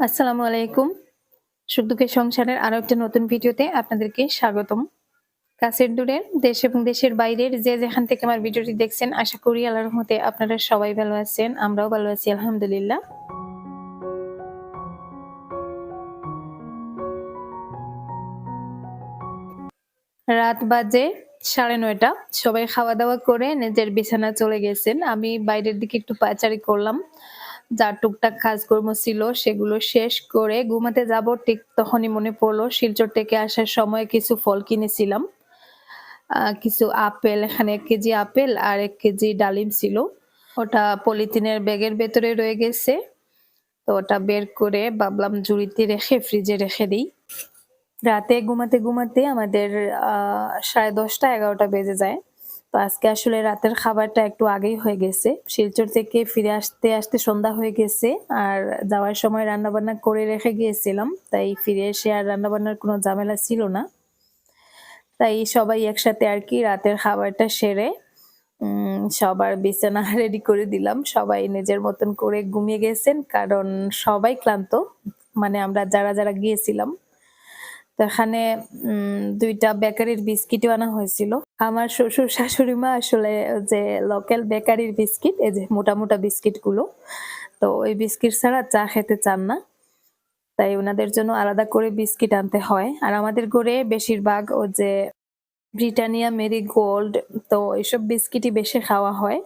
আসসালামু আলাইকুম। সুখ দুঃখের সংসারের আরও একটা নতুন ভিডিওতে আপনাদেরকে স্বাগতম। কাছের দূরের দেশ এবং দেশের বাইরের যে যেখান থেকে আমার ভিডিওটি দেখছেন, আশা করি আল্লাহর রহমতে আপনারা সবাই ভালো আছেন। আমরাও ভালো আছি, আলহামদুলিল্লাহ। রাত বাজে সাড়ে নয়টা, সবাই খাওয়া দাওয়া করে নিজের বিছানা চলে গেছেন আমি বাইরের দিকে একটু পাচারি করলাম যা টুকটাক কাজকর্ম ছিল সেগুলো শেষ করে ঘুমাতে যাব, ঠিক তখনই মনে পড়ল শিলচর থেকে আসার সময় কিছু ফল কিনেছিলাম। কিছু আপেল, এখানে এক কেজি আপেল আর এক কেজি ডালিম ছিল। ওটা পলিথিনের ব্যাগের ভেতরে রয়ে গেছে। তো ওটা বের করে ভাবলাম ঝুড়িতে রেখে, ফ্রিজে রেখে দিই। রাতে ঘুমাতে ঘুমাতে আমাদের সাড়ে দশটা, এগারোটা বেজে যায়। তো আজকে আসলে রাতের খাবারটা একটু আগেই হয়ে গেছে। শিলচর থেকে ফিরে আসতে আসতে সন্ধ্যা হয়ে গেছে আর যাওয়ার সময় রান্নাবান্না করে রেখে গিয়েছিলাম। তাই ফিরে এসে আর রান্নাবান্নার কোনো ঝামেলা ছিল না। তাই সবাই একসাথে আর কি রাতের খাবারটা সেরে সবার বিছানা রেডি করে দিলাম। সবাই নিজের মতন করে ঘুমিয়ে গেছেন, কারণ সবাই ক্লান্ত। মানে আমরা যারা যারা গিয়েছিলাম এখানে দুইটা বেকারির বিস্কিটও আনা হয়েছিল। আমার শ্বশুর, শাশুড়ি মা আসলে যে লোকাল বেকারির বিস্কিট, এই যে মোটা মোটা বিস্কিটগুলো তো ওই বিস্কিট ছাড়া চা খেতে চান না। তাই ওনাদের জন্য আলাদা করে বিস্কিট আনতে হয়। আর আমাদের ঘরে বেশিরভাগ ও যে ব্রিটানিয়া, মেরি গোল্ড, তো এইসব বিস্কিটই বেশি খাওয়া হয়।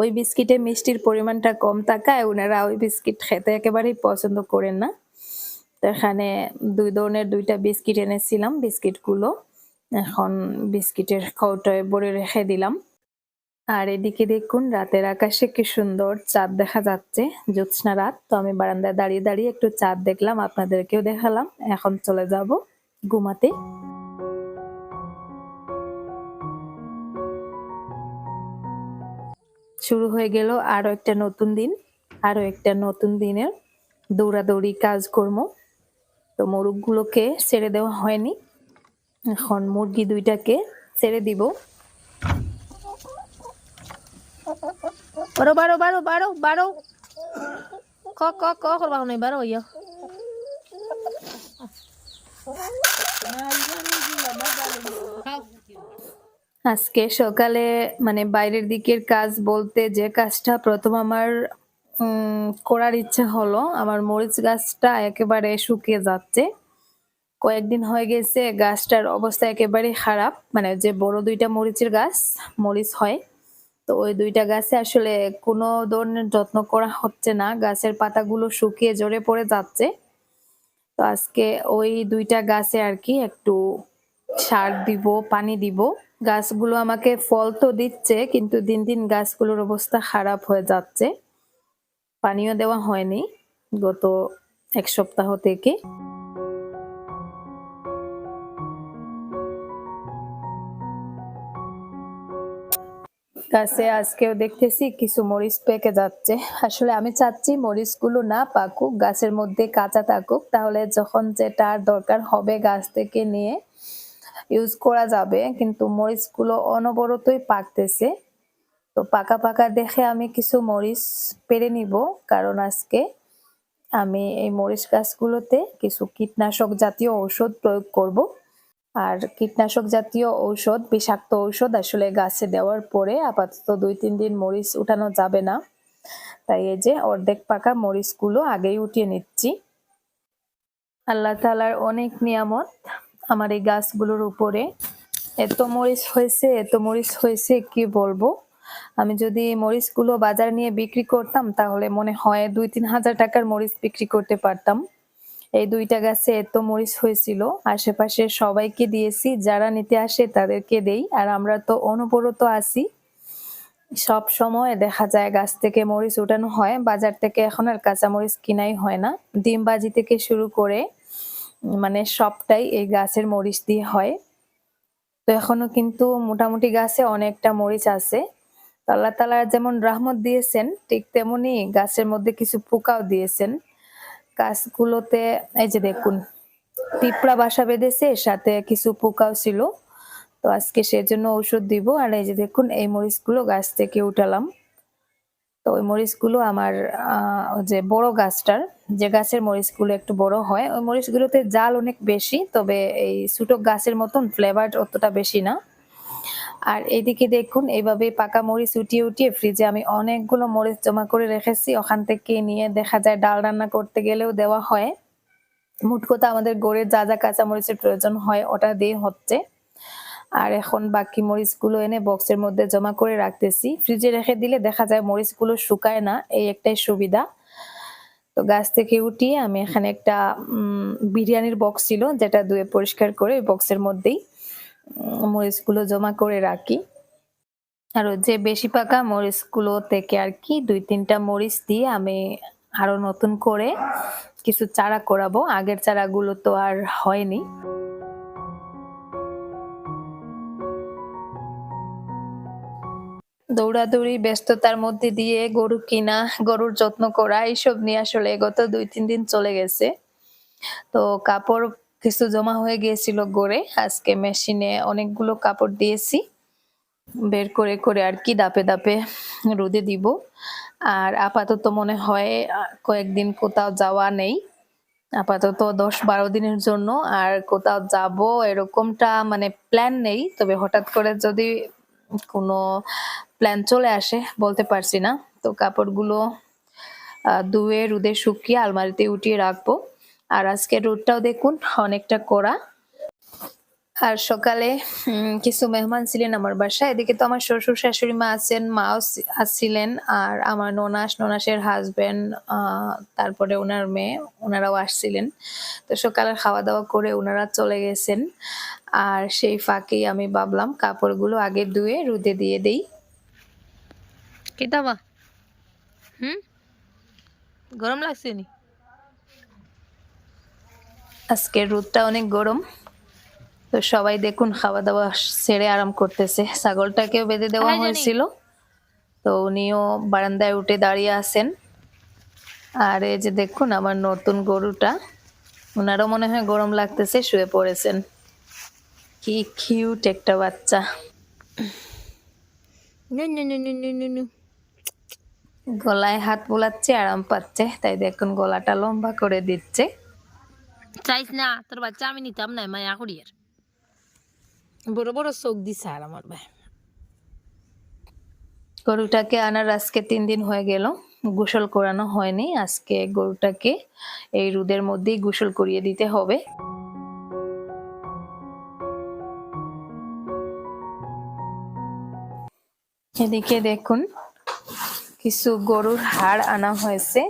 ওই বিস্কিটে মিষ্টির পরিমাণটা কম থাকায় ওনারা ওই বিস্কিট খেতে একেবারেই পছন্দ করেন না। এখানে দুই ধরনের দুইটা বিস্কিট এনেছিলাম, বিস্কিটগুলো। এখন বিস্কিটের কৌটোয় ভরে রেখে দিলাম। আর এদিকে দেখুন, রাতের আকাশে কি সুন্দর চাঁদ দেখা যাচ্ছে, জ্যোৎস্না রাত। তো আমি বারান্দায় দাঁড়িয়ে দাঁড়িয়ে একটু চাঁদ দেখলাম, আপনাদেরকেও দেখালাম। এখন চলে যাব ঘুমাতে। শুরু হয়ে গেল আরও একটা নতুন দিন, আরও একটা নতুন দিনের দৌড়াদৌড়ি কাজকর্ম। তো মোরগগুলোকে ছেড়ে দেওয়া হয়নি। এখন মুরগি দুইটাকে ছেড়ে দিব। বারো বারো বারো বারো বারো। ক ক ক, করবা নাই, বারো, ইয়া। আজকে সকালে মানে বাইরের দিকের কাজ বলতে যে কাজটা প্রথম আমার করার ইচ্ছা হলো। আমার মরিচ গাছটা একেবারে শুকিয়ে যাচ্ছে। কয়েকদিন হয়ে গেছে গাছটার অবস্থা একেবারে খারাপ। মানে যে বড় দুইটা মরিচের গাছ, মরিচ হয়। তো ওই দুইটা গাছে আসলে কোনো ধরনের যত্ন করা হচ্ছে না। গাছের পাতাগুলো শুকিয়ে ঝরে পড়ে যাচ্ছে। তো আজকে ওই দুইটা গাছে আর কি একটু সার দিব, পানি দিব। গাছগুলো আমাকে ফল তো দিচ্ছে, কিন্তু দিন দিন গাছগুলোর অবস্থা খারাপ হয়ে যাচ্ছে। পানিও দেওয়া হয়নি গত এক সপ্তাহ থেকে। গাছে আজকেও দেখতেছি কিছু মরিচ পেকে যাচ্ছে। আসলে আমি চাচ্ছি মরিচগুলো না পাকুক, গাছের মধ্যে কাঁচা থাকুক, তাহলে যখন যেটার দরকার হবে গাছ থেকে নিয়ে ইউজ করা যাবে। কিন্তু মরিচগুলো অনবরতই পাকতেছে। তো পাকা পাকা দেখে আমি কিছু মরিচ পেরে নিব, কারণ আজকে আমি এই মরিচ গাছগুলোতে কিছু কীটনাশক জাতীয় ঔষধ প্রয়োগ করব। আর কীটনাশক জাতীয় ঔষধ, বিষাক্ত ঔষধ আসলে গাছে দেওয়ার পরে আপাতত দুই, তিন দিন মরিচ উঠানো যাবে না। তাই এই যে অর্ধেক পাকা মরিচগুলো আগেই উঠিয়ে নিচ্ছি। আল্লাহ তালার অনেক নিয়ামত আমার এই গাছগুলোর উপরে। এত মরিচ হয়েছে, এত মরিচ হয়েছে, কি বলব? আমি যদি এই মরিচগুলো বাজার নিয়ে বিক্রি করতাম, তাহলে মনে হয় দুই তিন হাজার টাকার মরিচ বিক্রি করতে পারতাম। এই দুইটা গাছে এত মরিচ হয়েছিল, আশেপাশে সবাইকে দিয়েছি, যারা নিতে আসে তাদেরকে দেই, আর আমরা তো অনবরত আছি। সব সময় দেখা যায় গাছ থেকে মরিচ উঠানো হয়, বাজার থেকে এখন আর কাঁচা মরিচ কিনাই হয় না। ডিমবাজি থেকে শুরু করে মানে সবটাই এই গাছের মরিচ দিয়ে হয়। তো এখনও কিন্তু মোটামুটি গাছে অনেকটা মরিচ আছে। আল্লাহ তালা যেমন রাহমত দিয়েছেন, ঠিক তেমনি গাছের মধ্যে কিছু পোকাও দিয়েছেন। গাছগুলোতে, এই যে দেখুন, পিঁপড়া বাসা বেঁধেছে, সাথে কিছু পোকাও ছিল। তো আজকে সেজন্য ঔষধ দিব। আর এই যে দেখুন, এই মরিচগুলো গাছ থেকে উঠালাম। তো ওই মরিচগুলো আমার যে বড় গাছটার, যে গাছের মরিচগুলো একটু বড় হয়। ওই মরিচগুলোতে জাল অনেক বেশি, তবে এই ছোট গাছের মতন ফ্লেভার অতটা বেশি না। আর এইদিকে দেখুন এইভাবে পাকা মরিচ উঠিয়ে উঠিয়ে ফ্রিজে আমি অনেকগুলো মরিচ জমা করে রেখেছি। ওখান থেকে নিয়ে দেখা যায় ডাল রান্না করতে গেলেও দেওয়া হয়। মোট কথা আমাদের গড়ের যা যা কাঁচা মরিচের প্রয়োজন হয়, ওটা দিয়ে হচ্ছে। আর এখন বাকি মরিচগুলো এনে বক্সের মধ্যে জমা করে রাখতেছি। ফ্রিজে রেখে দিলে দেখা যায় মরিচগুলো শুকায় না, এই একটাই সুবিধা। তো গাছ থেকে উঠিয়ে আমি এখানে একটা বিরিয়ানির বক্স ছিল, যেটা ধুয়ে পরিষ্কার করে বক্সের মধ্যেই মরিচগুলো জমা করে রাখি। আর যে বেশি পাকা মরিচগুলো থেকে আর কি দুই তিনটা মরিচ দিয়ে আমি আরও নতুন করে কিছু চারা করাবো। আগের চারাগুলো তো আর হয়নি। দৌড়াদৌড়ি, ব্যস্ততার মধ্যে দিয়ে গরু কিনা, গরুর যত্ন করা, এইসব নিয়ে আসলে গত দুই, তিন দিন চলে গেছে। তো কাপড় কিছু জমা হয়ে গিয়েছিল গড়ে। আজকে মেশিনে অনেকগুলো কাপড় দিয়েছি। বের করে করে আর কি দাপে দাপে রোদে দিব। আর আপাতত মনে হয় কয়েকদিন কোথাও যাওয়া নেই। আপাতত দশ বারো দিনের জন্য আর কোথাও যাব এরকমটা মানে প্ল্যান নেই। তবে হঠাৎ করে যদি কোনো প্ল্যান চলে আসে, বলতে পারছি না। তো কাপড়গুলো ধুয়ে, রোদে শুকিয়ে আলমারিতে উঠিয়ে রাখব। আর আজকে রোদটাও দেখুন, অনেকটা কড়া। আর সকালে কিছু মেহমান ছিলেন আমার বাসায়। এদিকে তো আমার শ্বশুর শাশুড়ি মা আছেন, মাও আসছিলেন আর আমার ননাস, ননাসের হাজবেন্ড তারপরে ওনার মেয়ে ওনারাও আসছিলেন। তো সকালে খাওয়া দাওয়া করে ওনারা চলে গেছেন। আর সেই ফাঁকেই আমি ভাবলাম, কাপড়গুলো আগে ধুয়ে রোদে দিয়ে দেই। কিতাবা হুম? গরম লাগছে নি? আজকে রোদটা অনেক গরম। তো সবাই দেখুন খাওয়া দাওয়া সেরে আরাম করতেছে। ছাগলটাকেও বেঁধে দেওয়া হয়েছিল। তো উনিও বারান্দায় উঠে দাঁড়িয়ে আছেন। আর এই যে দেখুন আমার নতুন গরুটা। ওনারও মনে হয় গরম লাগতেছে শুয়ে পড়েছেন। কি কিউট একটা বাচ্চা। গলায় হাত বোলাচ্ছে আরাম পাচ্ছে। তাই দেখুন গলাটা লম্বা করে দিচ্ছে। চাইস না তোর বাচ্চা আমি নিতাম না মায়া করি আর বড় বড় চোখ দিছে আর আমার ভাই গরুটাকে আনার আজকে তিন দিন হয়ে গেল, গোসল করানো হয়নি আজকে গরুটাকে এই রোদের মধ্যেই গোসল করিয়ে দিতে হবে। এদিকে দেখুন, কিছু গরুর হাড় আনা হয়েছে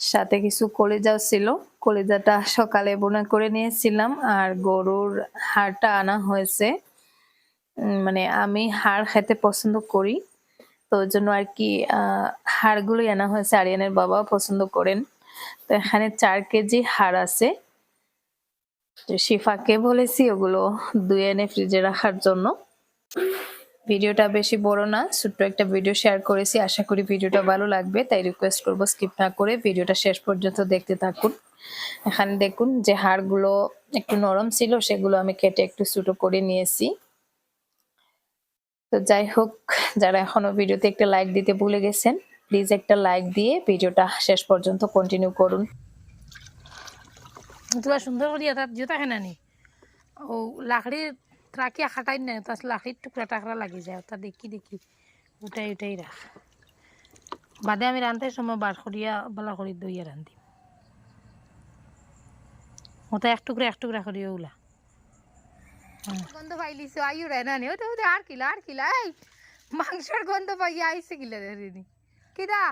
সাথে কিছু কলিজাও ছিল। কলিজাটা সকালে বোনা করে নিয়েছিলাম আর গরুর হাড়টা আনা হয়েছে। মানে আমি হাড় খেতে পছন্দ করি। তো ওই জন্য আর কি হাড়গুলোই আনা হয়েছে। আরিয়ানের বাবাও পছন্দ করেন। তো এখানে চার কেজি হাড় আছে। শিফাকে বলেছি ওগুলো ধুয়ে এনে ফ্রিজে রাখার জন্য। ভিডিওটা বেশি বড় না, ছোট্ট একটা ভিডিও শেয়ার করেছি। আশা করি ভিডিওটা ভালো লাগবে, তাই রিকোয়েস্ট করব স্কিপ না করে ভিডিওটা শেষ পর্যন্ত দেখতে থাকুন। এখানে দেখুন যে হাড়গুলো একটু নরম ছিল, সেগুলো আমি কেটে একটু ছোটো করে নিয়েছি। তো যাই হোক, যারা এখনও ভিডিওতে একটা লাইক দিতে ভুলে গেছেন প্লিজ একটা লাইক দিয়ে ভিডিওটা শেষ পর্যন্ত কন্টিনিউ করুন। তোরা সুন্দর করিয়া জুতা খেনা নি। ও লাকড়ি রাখিয়া খাটাই না তার লাকড়ির টুকরা টাকরা লাগি যায় তা দেখি দেখি উঠাই উঠাই রাখ বাদে আমি রান্ধতে সময় বার করিয়া বালা করি দইয়া রান্ধি ওটা এক টুকরা এক টুকরা করিয়া ওলা। গন্ধ পাইলিস আইও রে না ওটা ওটা আর কিলা আর কিলা, এই মাংসের গন্ধ পাইয়া আইসে কিলা রে নি কিদা,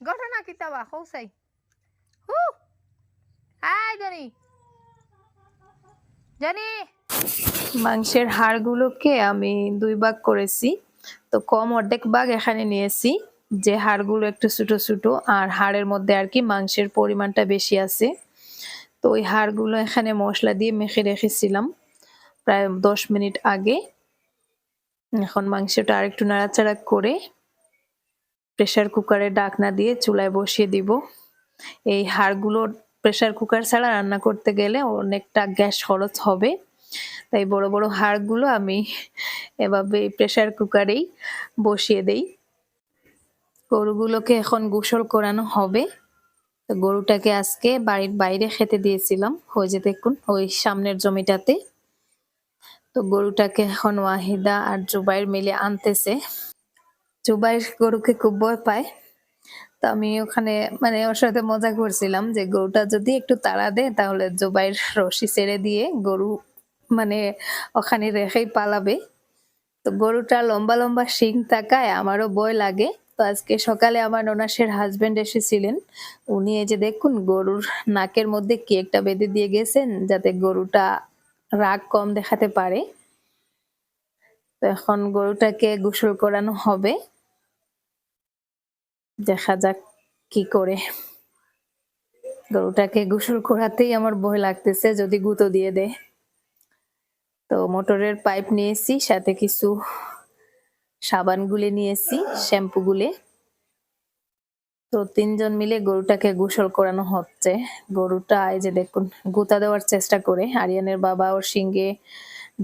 ঘটনা কিতাবা কৌসাই হু আয় জানি জানি। মাংসের হাড়গুলোকে আমি দুই ভাগ করেছি। তো কম অর্ধেক ভাগ এখানে নিয়েছি। যে হাড়গুলো একটু ছোটো ছোটো, আর হাড়ের মধ্যে আর কি মাংসের পরিমাণটা বেশি আছে। তো ওই হাড়গুলো এখানে মশলা দিয়ে মেখে রেখেছিলাম প্রায় দশ মিনিট আগে। এখন মাংসটা আরেকটু নাড়াচাড়া করে প্রেসার কুকারে ডাকনা দিয়ে চুলায় বসিয়ে দিব। এই হাড়গুলো প্রেসার কুকার ছাড়া রান্না করতে গেলে অনেকটা গ্যাস খরচ হবে। তাই বড় বড় হাড়গুলো আমি এভাবে প্রেসার কুকারেই বসিয়ে দেই। গরুগুলোকে এখন গোসল করানো হবে। তো গরুটাকে আজকে বাড়ির বাইরে খেতে দিয়েছিলাম। ওই যে দেখুন, ওই সামনের জমিটাতে। তো গরুটাকে এখন ওয়াহিদা আর জুবাইর মিলে আনতেছে। জুবাইর গরুকে খুব ভয় পায়। তো আমি ওখানে মানে ওর সাথে মজা করছিলাম যে গরুটা যদি একটু তাড়া দেয় তাহলে জুবাইর রশি ছেড়ে দিয়ে গরু মানে ওখানে রেখেই পালাবে। তো গরুটা লম্বা লম্বা শিং তাকায়, আমারও ভয় লাগে। তো আজকে সকালে আমার ননাসের হাজবেন্ড এসেছিলেন। উনি এই যে দেখুন গরুর নাকের মধ্যে কি একটা বেঁধে দিয়ে গেছেন যাতে গরুটা রাগ কম দেখাতে পারে। তো এখন গরুটাকে গোসল করানো হবে। দেখা যাক কি করে। গরুটাকে গোসল করাতেই আমার ভয় লাগতেছে, যদি গুঁতো দিয়ে দেয় তো মোটরের পাইপ নিয়েছি, সাথে কিছু সাবান গুলে নিয়েছি, শ্যাম্পু গুলে। তো তিনজন মিলে গরুটাকে গোসল করানো হচ্ছে। গরুটা এই যে দেখুন, গুতা দেওয়ার চেষ্টা করে। আরিয়ানের বাবা ওর সিঙ্গে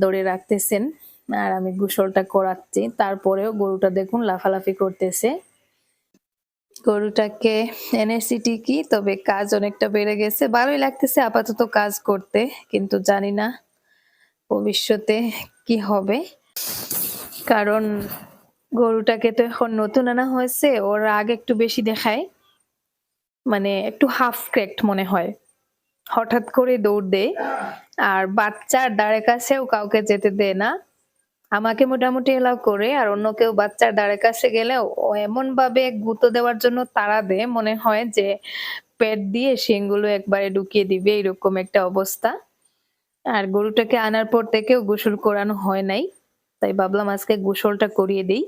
ধরে রাখতেছেন, আর আমি গোসলটা করাচ্ছি। তারপরেও গরুটা দেখুন লাফালাফি করতেছে। গরুটাকে এনেছি ঠিকই তবে কাজ অনেকটা বেড়ে গেছে। ভালোই লাগতেছে আপাতত কাজ করতে, কিন্তু জানি না ভবিষ্যতে কি হবে। কারণ গরুটাকে তো এখন নতুন আনা হয়েছে, ওর আগে একটু বেশি দেখায়। মানে একটু হাফ ক্রেক্ট মনে হয়। হঠাৎ করে দৌড় দেয়। আর বাচ্চার দাঁড়ে কাছেও কাউকে যেতে দেয় না। আমাকে মোটামুটি এলাও করে, আর অন্য কেউ বাচ্চার দাঁড়ের কাছে গেলে ও এমন ভাবে গুঁতো দেওয়ার জন্য তাড়া দেয়, মনে হয় যে পেট দিয়ে শিংগুলো একবারে ঢুকিয়ে দিবে, এরকম একটা অবস্থা। আর গরুটাকে আনার পর থেকেও গোসল করানো হয় নাই, তাই ভাবলাম আজকে গোসলটা করিয়ে দিই।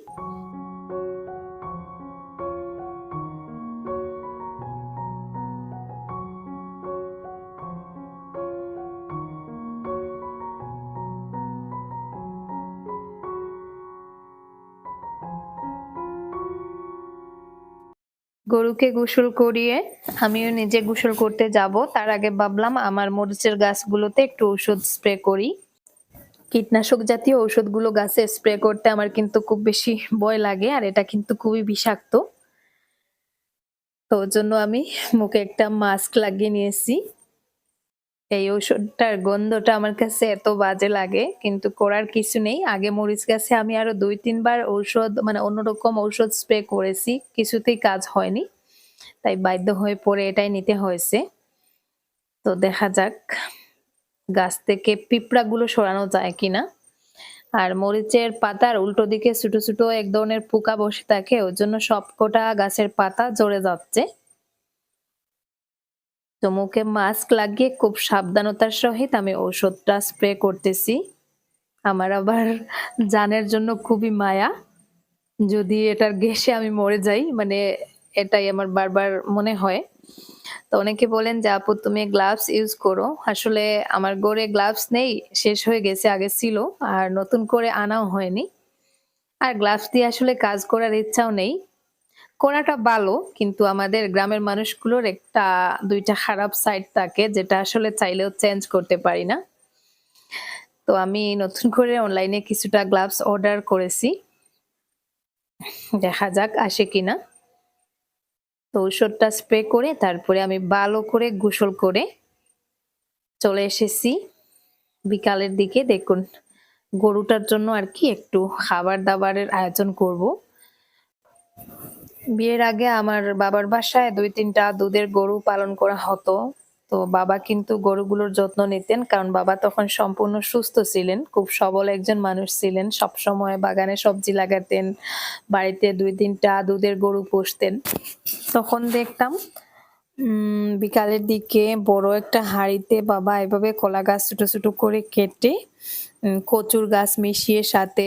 গরুকে গোসল করিয়ে আমিও নিজে গোসল করতে যাব। তার আগে ভাবলাম আমার মরিচের গাছগুলোতে একটু ওষুধ স্প্রে করি। কীটনাশক জাতীয় ওষুধগুলো গাছে স্প্রে করতে আমার কিন্তু খুব বেশি ভয় লাগে আর এটা কিন্তু খুবই বিষাক্ত। তো জন্য আমি মুখে একটা মাস্ক লাগিয়ে নিয়েছি। এই ওষুধটার গন্ধটা আমার কাছে এত বাজে লাগে, কিন্তু করার কিছু নেই। আগে মরিচ গাছে আমি আরও দুই, তিনবার ঔষধ মানে অন্যরকম ঔষধ স্প্রে করেছি, কিছুতেই কাজ হয়নি। তাই বাধ্য হয়ে পড়ে এটাই নিতে হয়েছে। তো দেখা যাক, গাছ থেকে পিঁপড়াগুলো সরানো যায় কিনা। আর মরিচের পাতার উল্টো দিকে ছোট ছোট এক ধরনের পোকা বসে থাকে ওর জন্য সবকটা গাছের পাতা জড়ে যাচ্ছে। তো মুখে মাস্ক লাগিয়ে খুব সাবধানতার সহিত আমি ঔষধটা স্প্রে করতেছি। আমার আবার জানের জন্য খুবই মায়া। যদি এটার গ্যাসে আমি মরে যাই মানে এটাই আমার বারবার মনে হয়। তো অনেকে বলেন যে, আপু, তুমি গ্লাভস ইউজ করো। আসলে আমার গড়ে গ্লাভস নেই, শেষ হয়ে গেছে, আগে ছিল, আর নতুন করে আনাও হয়নি। আর গ্লাভস দিয়ে আসলে কাজ করার ইচ্ছাও নেই। করাটা ভালো, কিন্তু আমাদের গ্রামের মানুষগুলোর একটা, দুইটা খারাপ সাইড থাকে, যেটা আসলে চাইলেও চেঞ্জ করতে পারি না। তো আমি নতুন করে অনলাইনে কিছুটা গ্লাভস অর্ডার করেছি। দেখা যাক, আসে কিনা। তো ঔষধটা স্প্রে করে তারপরে আমি ভালো করে গোসল করে চলে এসেছি। বিকালের দিকে দেখুন, গরুটার জন্য আর কি একটু খাবার দাবারের আয়োজন করব। বিয়ের আগে আমার বাবার বাসায় দুই তিনটা দুধের গরু পালন করা হতো। তো বাবা কিন্তু গরুগুলোর যত্ন নিতেন, কারণ বাবা তখন সম্পূর্ণ সুস্থ ছিলেন, খুব সবল একজন মানুষ ছিলেন। সব সময় বাগানে সবজি লাগাতেন, বাড়িতে দুই তিনটা দুধের গরু পুষতেন। তখন দেখতাম বিকালের দিকে বড় একটা হাঁড়িতে বাবা এভাবে কলা গাছ ছোটো ছোটো করে কেটে কচুর গাছ মিশিয়ে সাথে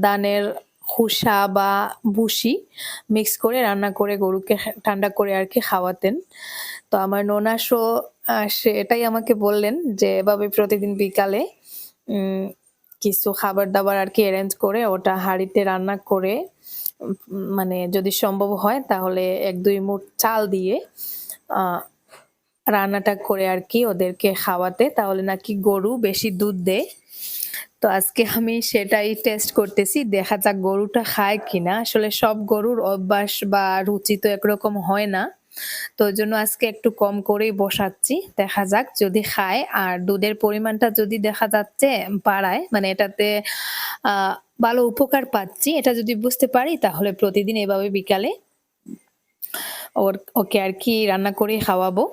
দানের খোসা বা ভুসি মিক্স করে রান্না করে গরুকে ঠান্ডা করে আর কি খাওয়াতেন। তো আমার ননাসও সে এটাই আমাকে বললেন যে এভাবে প্রতিদিন বিকালে কিছু খাবার দাবার আর কি অ্যারেঞ্জ করে ওটা হাঁড়িতে রান্না করে মানে যদি সম্ভব হয় তাহলে এক দুই মুঠ চাল দিয়ে রান্নাটা করে আর কি ওদেরকে খাওয়াতে, তাহলে নাকি গরু বেশি দুধ দেয়। তো আজকে আমি সেটাই টেস্ট করতেছি, দেখা যাক গরুটা খায় কিনা। আসলে সব গরুর অভ্যাস বা রুচি তো একরকম হয় না। তো জন্য আজকে একটু কম করেই বসাচ্ছি, দেখা যাক যদি খায়। আর দুধের পরিমাণটা যদি দেখা যাচ্ছে বাড়ায় মানে এটাতে ভালো উপকার পাচ্ছি, এটা যদি বুঝতে পারি তাহলে প্রতিদিন এভাবে বিকালে ওর, ওকে আর কি রান্না করে খাওয়াবো।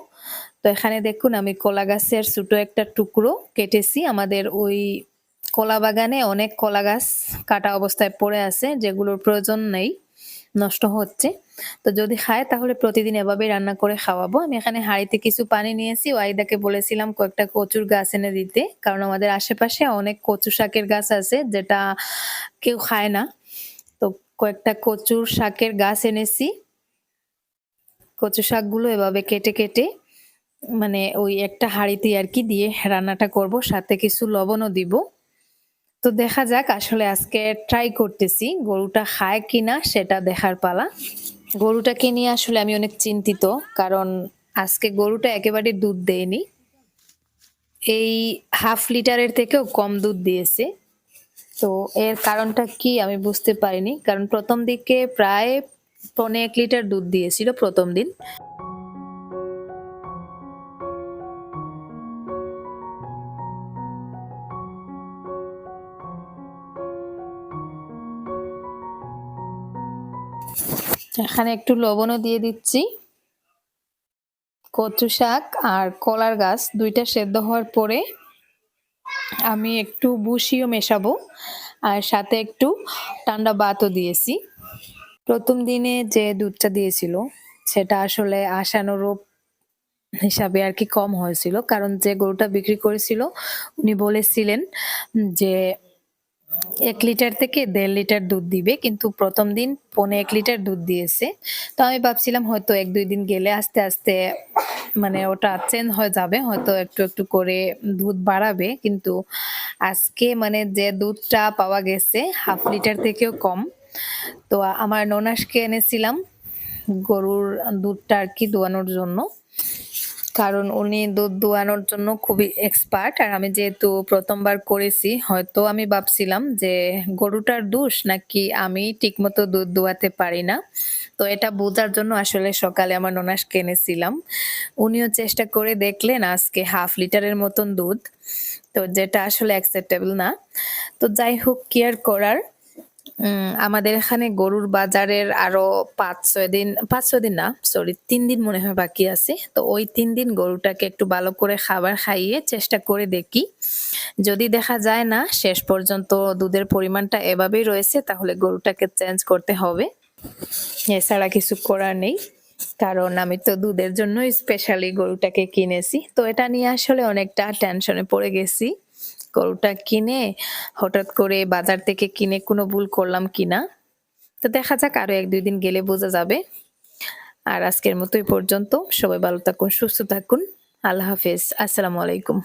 তো এখানে দেখুন আমি কলা গাছের ছোটো একটা টুকরো কেটেছি, আমাদের ওই কলা বাগানে অনেক কলা গাছ কাটা অবস্থায় পড়ে আছে, যেগুলোর প্রয়োজন নেই, নষ্ট হচ্ছে। তো যদি খায়, তাহলে প্রতিদিন এভাবেই রান্না করে খাওয়াবো। আমি এখানে হাঁড়িতে কিছু পানি নিয়েছি। ওয়াইদাকে বলেছিলাম কয়েকটা কচুর গাছ এনে দিতে, কারণ আমাদের আশেপাশে অনেক কচু শাকের গাছ আছে, যেটা কেউ খায় না। তো কয়েকটা কচুর শাকের গাছ এনেছি। কচু শাকগুলো এভাবে কেটে কেটে মানে ওই একটা হাঁড়িতে আর কি দিয়ে রান্নাটা করব। সাথে কিছু লবণও দিব। তো দেখা যাক, আসলে আজকে ট্রাই করতেছি, গরুটা খায় কিনা সেটা দেখার পালা। গরুটাকে নিয়ে আসলে আমি অনেক চিন্তিত, কারণ আজকে গরুটা একেবারে দুধ দেয়নি। এই হাফ লিটারের থেকেও কম দুধ দিয়েছে। তো এর কারণটা কি আমি বুঝতে পারিনি, কারণ প্রথম দিকে প্রায় পৌনে এক লিটার দুধ দিয়েছিল প্রথম দিন। এখানে একটু লবণও দিয়ে দিচ্ছি। কচু শাক আর কলার গাছ দুইটা সেদ্ধ হওয়ার পরে আমি একটু বুসিও মেশাবো আর সাথে একটু ঠান্ডা বাতও দিয়েছি। প্রথম দিনে যে দুধটা দিয়েছিল, সেটা আসলে আশানুরূপ হিসাবে আর কি কম হয়েছিল। কারণ যে গরুটা বিক্রি করেছিল, উনি বলেছিলেন যে এক লিটার থেকে দেড় লিটার দুধ দিবে, কিন্তু প্রথম দিন পৌনে এক লিটার দুধ দিয়েছে। তো আমি ভাবছিলাম হয়তো এক দুই দিন গেলে আস্তে আস্তে মানে ওটা চেঞ্জ হয়ে যাবে, হয়তো একটু একটু করে দুধ বাড়াবে। কিন্তু আজকে মানে যে দুধটা পাওয়া গেছে, হাফ লিটার থেকেও কম। তো আমার ননাসকে এনেছিলাম গরুর দুধটা আর কি দোয়ানোর জন্য। কারণ উনি দুধ দোয়ানোর জন্য খুবই এক্সপার্ট আর আমি যেহেতু প্রথমবার করেছি, হয়তো আমি ভাবছিলাম যে গরুটার দোষ নাকি আমি ঠিকমতো দুধ দোয়াতে পারি না। তো এটা বোঝার জন্য আসলে সকালে আমার ননাসকে এনেছিলাম উনিও চেষ্টা করে দেখলেন আজকে হাফ লিটারের মতন দুধ, তো যেটা আসলে অ্যাকসেপ্টেবল না। তো যাই হোক কেয়ার করার? আমাদের এখানে গরুর বাজারের আরও পাঁচ, ছয় দিন, পাঁচ, ছয় দিন না সরি তিন দিন মনে হয় বাকি আছে। তো ওই তিন দিন গরুটাকে একটু ভালো করে খাবার খাইয়ে চেষ্টা করে দেখি। যদি দেখা যায় না, শেষ পর্যন্ত দুধের পরিমাণটা এভাবেই রয়েছে, তাহলে গরুটাকে চেঞ্জ করতে হবে। এছাড়া কিছু করার নেই, কারণ আমি তো দুধের জন্য স্পেশালি গরুটাকে কিনেছি। তো এটা নিয়ে আসলে অনেকটা টেনশনে পড়ে গেছি। গরুটা কিনে হঠাৎ করে বাজার থেকে কিনে কোনো ভুল করলাম কিনা? তো দেখা যাক, আরও এক দুই দিন গেলে বোঝা যাবে। আর আজকের মতো এ পর্যন্ত। সবাই ভালো থাকুন, সুস্থ থাকুন। আল্লাহ হাফেজ। আসসালামু আলাইকুম।